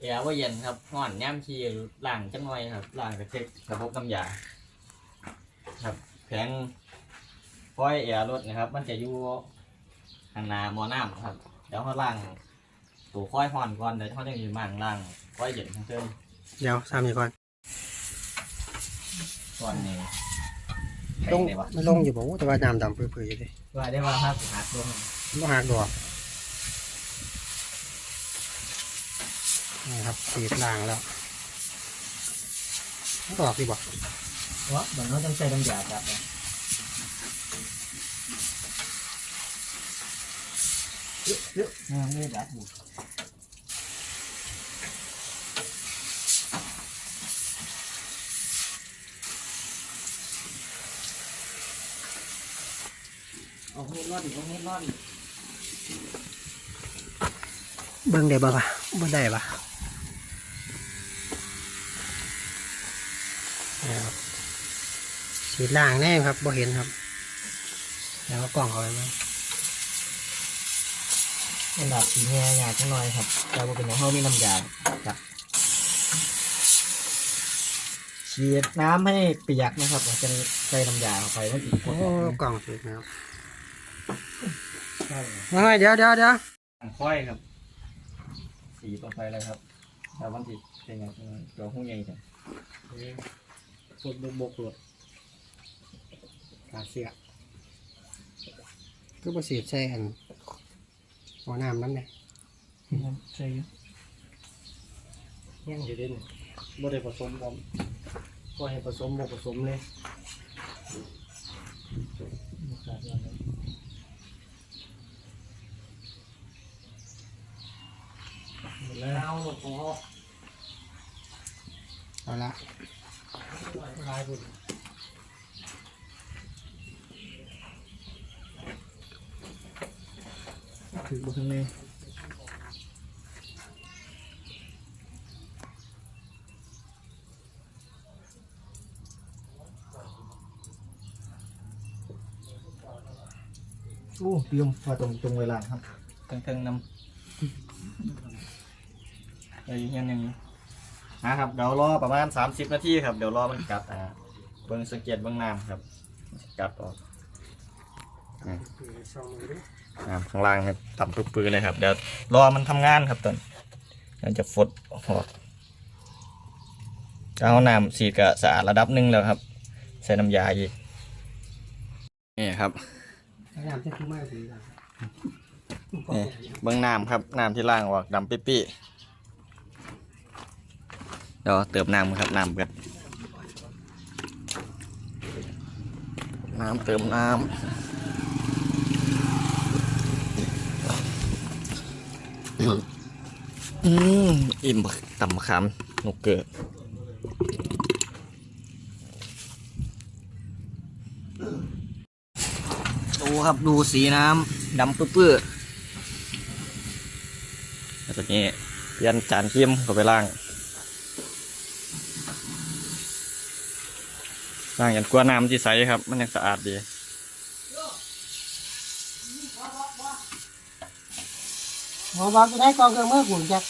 แอร์ว่าเย็นครับห่อนย่ำขี้ล่างจังหน่อยครับล่างกระเช็คระบบน้ำยาครับแผงปล่อยแอร์รถนะครับ มันจะอยู่ข้างหน้าหมอน้ำครับเดี๋ยวเขาล่างตัวค่อยห่อนก่อนเดี๋ยวเขาจะมีมั่งล่างค่อยเย็นทั้งเติมเดี๋ยวซ้ำอีกก่อนก่อนนี้ลงแข็เลยวะไม่ลงอยู่บอกแต่ว่าน้ำดำเปื่อยๆอยู่เลยว่าได้ว่าครับหักลงบ่หักดอก นี่ครับสีดล่างแล้วดอกดีบ่วะเหมือนเขาต้องใช้น้ำยาจับนะเยอะเยอะไม่ได้ดับอยู่เอาเม็ดรอดอีกเอาเม็ดรอดอีกเบิ่งได้บ่ปะบ่ได้ปะนี่ครับ สีดล่างแน่ครับบ่เห็นครับแล้วก็กล่องเอาไว้มั้งเป็นแบบสีแง่ยาจังหน่อยครับ แต่ว่าเป็นของเขามีน้ำยาครับฉีดน้ำให้เปียกนะครับแล้วจะใส่น้ำยาเข้าไปมันติดพวโอ้กกล่องสีดนะครับใช่ว่าไงเดี๋ยวเดี๋ยวเดี๋ยวค่อยครับ สีต่อไปเลยครับแล้วมันติดเป็นไงตัวหูใหญ่จังปวดบกบกหลด ขาเสียก็บ่สีดใส่อันหัวน้ำนั่นเลยใช่แห้งอยู่เด่นบ่ได้ผสมผมบ่ให้ผสมบ่ผสมเลยแล้วหลบคอเอาละลายบุญ ถือบุกเลยโอ้เตรียมมาตรงตรงเวลาครับเทิงๆนำอะไรอย่างเงี้ยหนึ่งนะครับเดี๋ยวรอประมาณ 30 นาทีครับ เดี๋ยวรอมันกัดอ่าเบิ่งสังเกตเบิ่งน้ำครับ กัดออกสองมือด้วย น้ำข้างล่างครับต่ำปื้อเลยครับ เดี๋ยวรอมันทำงานครับตอนมันจะฟดออกเอาน้ำสีดกะสะอาดระดับหนึ่งแล้วครับ ใส่น้ำยาอีกนี่ครับนี่เบื้องน้ำครับน้ำที่ล่างออกดำปิ๊ๆเดี๋ยวเติมน้ำครับน้ำเบิดน้ำเติมน้ำ อืมอิ่มต่ำขามนกเกิดดูครับดูสีน้ำดำเปื้อๆแล้วตอนนี้เปลี่ยนจานเข้มเข้าไปล่างล่างอย่างกลัวน้ำที่ใสครับ มันยังสะอาดดี หัวบอกจะได้กองเกลือเมื่อหุ่นจัก